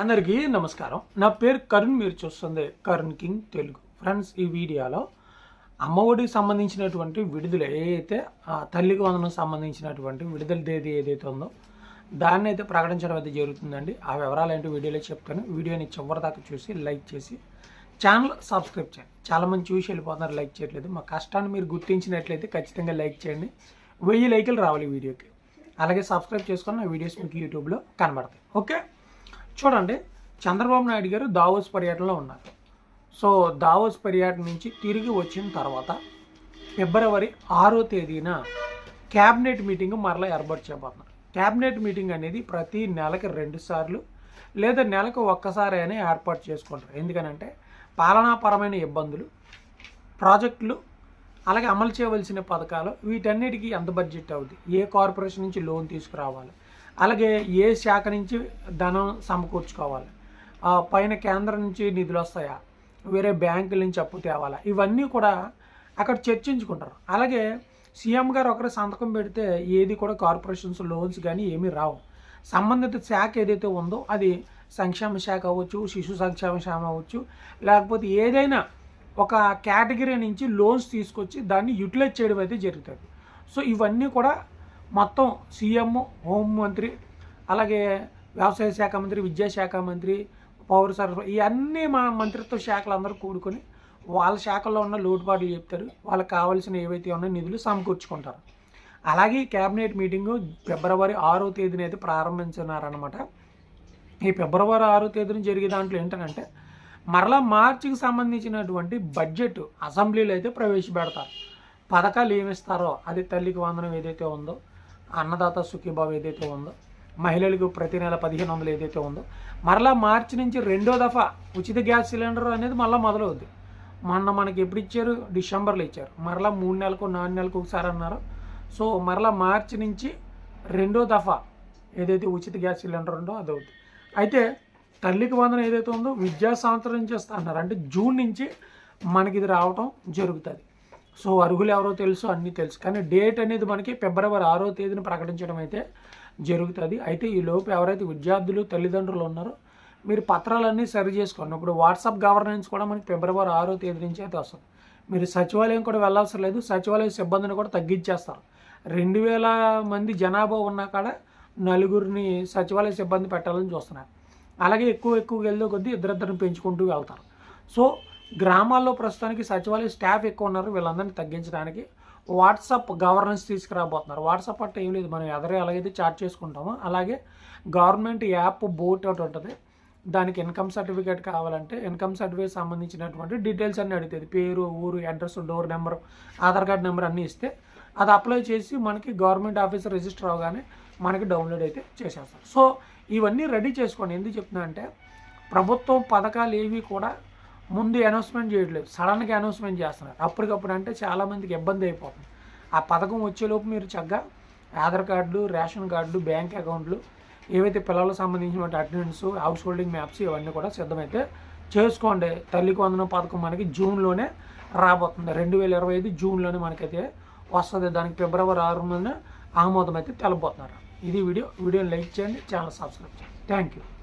అందరికీ నమస్కారం. నా పేరు కరుణ్ మీరు చూస్తుంది కరుణ్ కింగ్ తెలుగు. ఫ్రెండ్స్ ఈ వీడియోలో అమ్మఒడికి సంబంధించినటువంటి విడుదల ఏదైతే ఆ తల్లికి వందనం సంబంధించినటువంటి విడుదల తేదీ ఏదైతే ఉందో దాన్ని అయితే ప్రకటించడం అయితే జరుగుతుందండి. ఆ వివరాలు ఏంటో వీడియోలో చెప్తాను. వీడియోని చివరి దాకా చూసి లైక్ చేసి ఛానల్ సబ్స్క్రైబ్ చేయండి. చాలామంది చూసి వెళ్ళిపోతున్నారు లైక్ చేయట్లేదు. మా కష్టాన్ని మీరు గుర్తించినట్లయితే ఖచ్చితంగా లైక్ చేయండి. వెయ్యి లైకులు రావాలి వీడియోకి. అలాగే సబ్స్క్రైబ్ చేసుకొని నా వీడియోస్ మీకు యూట్యూబ్లో కనబడతాయి. ఓకే? చూడండి చంద్రబాబు నాయుడు గారు దావోస్ పర్యటనలో ఉన్నారు. సో దావోస్ పర్యటన నుంచి తిరిగి వచ్చిన తర్వాత ఫిబ్రవరి ఆరో తేదీన క్యాబినెట్ మీటింగ్ మరలా ఏర్పాటు చేయబోతున్నారు. క్యాబినెట్ మీటింగ్ అనేది ప్రతి నెలకి రెండు సార్లు లేదా నెలకు ఒక్కసారి అయినా ఏర్పాటు చేసుకుంటారు. ఎందుకనంటే పాలనాపరమైన ఇబ్బందులు ప్రాజెక్టులు అలాగే అమలు చేయవలసిన పథకాలు వీటన్నిటికీ ఎంత బడ్జెట్ అవుతుంది ఏ కార్పొరేషన్ నుంచి లోన్ తీసుకురావాలి? అలాగే ఏ శాఖ నుంచి ధనం సమకూర్చుకోవాలి? పైన కేంద్రం నుంచి నిధులు వస్తాయా? వేరే బ్యాంకుల నుంచి అప్పు తేవాలా? ఇవన్నీ కూడా అక్కడ చర్చించుకుంటారు. అలాగే సీఎం గారు ఒకరి సంతకం పెడితే ఏది కూడా కార్పొరేషన్స్ లోన్స్ కానీ ఏమీ రావు. సంబంధిత శాఖ ఏదైతే ఉందో అది సంక్షేమ శాఖ అవ్వచ్చు శిశు సంక్షేమ శాఖ అవ్వచ్చు లేకపోతే ఏదైనా ఒక కేటగిరీ నుంచి లోన్స్ తీసుకొచ్చి దాన్ని యూటిలైజ్ చేయడం అయితే జరుగుతుంది. సో ఇవన్నీ కూడా మొత్తం సీఎం హోంమంత్రి అలాగే వ్యవసాయ శాఖ మంత్రి విద్యాశాఖ మంత్రి పౌర సరఫరా ఇవన్నీ మా మంత్రిత్వ శాఖలు అందరూ కూడుకొని వాళ్ళ శాఖల్లో ఉన్న లోటుపాట్లు చెప్తారు. వాళ్ళకి కావాల్సిన ఏవైతే ఉన్నాయో నిధులు సమకూర్చుకుంటారు. అలాగే ఈ క్యాబినెట్ మీటింగు ఫిబ్రవరి ఆరో తేదీన అయితే ప్రారంభించినారనమాట ఈ ఫిబ్రవరి ఆరో తేదీన జరిగే దాంట్లో ఏంటంటే మరలా మార్చికి సంబంధించినటువంటి బడ్జెట్ అసెంబ్లీలో అయితే ప్రవేశపెడతారు. పథకాలు ఏమిస్తారో అది తల్లికి వందనం ఏదైతే ఉందో అన్నదాత సుఖీబాబు ఏదైతే ఉందో మహిళలకు ప్రతి నెల పదిహేను వందలు ఏదైతే ఉందో మరలా మార్చి నుంచి రెండో దఫా ఉచిత గ్యాస్ సిలిండర్ అనేది మళ్ళీ మొదలవుద్ది. మొన్న మనకి ఎప్పుడు ఇచ్చారు? డిసెంబర్లో ఇచ్చారు. మరలా మూడు నెలలకు నాలుగు నెలలకు ఒకసారి అన్నారు. సో మరలా మార్చి నుంచి రెండో దఫా ఏదైతే ఉచిత గ్యాస్ సిలిండర్ ఉందో అది అవుతుంది అయితే తల్లికి వందనం ఏదైతే ఉందో విద్యా సంవత్సరం నుంచి వస్తా అన్నారు. అంటే జూన్ నుంచి మనకి ఇది రావటం జరుగుతుంది. సో అర్హులు ఎవరో తెలుసు అన్నీ తెలుసు. కానీ డేట్ అనేది మనకి ఫిబ్రవరి ఆరో తేదీన ప్రకటించడం అయితే జరుగుతుంది. అయితే ఈ లోపు ఎవరైతే విద్యార్థులు తల్లిదండ్రులు ఉన్నారో మీరు పత్రాలన్నీ సరి చేసుకోండి. ఇప్పుడు వాట్సాప్ గవర్నెన్స్ కూడా మనకి ఫిబ్రవరి ఆరో తేదీ నుంచి అయితే వస్తుంది. మీరు సచివాలయం కూడా వెళ్ళవసరం లేదు సచివాలయ సిబ్బందిని కూడా తగ్గించేస్తారు. రెండు వేల మంది జనాభా ఉన్నా కాడ నలుగురిని సచివాలయ సిబ్బంది పెట్టాలని చూస్తున్నారు. అలాగే ఎక్కువ ఎక్కువ వెళ్ళే కొద్దీ ఇద్దరిద్దరిని పెంచుకుంటూ వెళ్తారు. సో గ్రామాల్లో ప్రస్తుతానికి సచివాలయ స్టాఫ్ ఎక్కువ ఉన్నారు. వీళ్ళందరినీ తగ్గించడానికి వాట్సాప్ గవర్నెన్స్ తీసుకురాబోతున్నారు. వాట్సాప్ అంటే ఏం లేదు. మనం ఎదరే ఎలాగైతే చాట్ చేసుకుంటామో అలాగే గవర్నమెంట్ యాప్ బోట్ ఒకటి ఉంటుంది. దానికి ఇన్కమ్ సర్టిఫికేట్ కావాలంటే ఇన్కమ్ సర్టిఫికేట్ సంబంధించినటువంటి డీటెయిల్స్ అన్నీ అడుగుతుంది. పేరు ఊరు address door number Aadhaar card number అన్నీ ఇస్తే అది అప్లై చేసి మనకి గవర్నమెంట్ ఆఫీసర్ రిజిస్టర్ అవగానే మనకి డౌన్లోడ్ అయితే చేసేస్తారు. సో ఇవన్నీ రెడీ చేసుకోండి. ఎందుకు చెప్తున్నా అంటే ప్రభుత్వం పథకాలు ఏవి కూడా ముందు అనౌన్స్మెంట్ చేయట్లేదు. సడన్గా అనౌన్స్మెంట్ చేస్తున్నారు. అప్పటికప్పుడు అంటే చాలామందికి ఇబ్బంది అయిపోతుంది. ఆ పథకం వచ్చేలోపు మీరు చక్కగా ఆధార్ కార్డులు రేషన్ కార్డులు బ్యాంక్ అకౌంట్లు ఏవైతే పిల్లలకు సంబంధించిన అటెండెన్స్ హౌస్ హోల్డింగ్ మ్యాప్స్ ఇవన్నీ కూడా సిద్ధమైతే చేసుకోండి. తల్లికి వందనం పథకం మనకి జూన్లోనే రాబోతుంది. రెండు వేల ఇరవై ఐదు జూన్లోనే మనకైతే వస్తుంది. దానికి ఫిబ్రవరి ఆరున ఆమోదం అయితే తెలబోతున్నారు. ఇది వీడియో. వీడియోని లైక్ చేయండి. ఛానల్ సబ్స్క్రైబ్ చేయండి. Thank you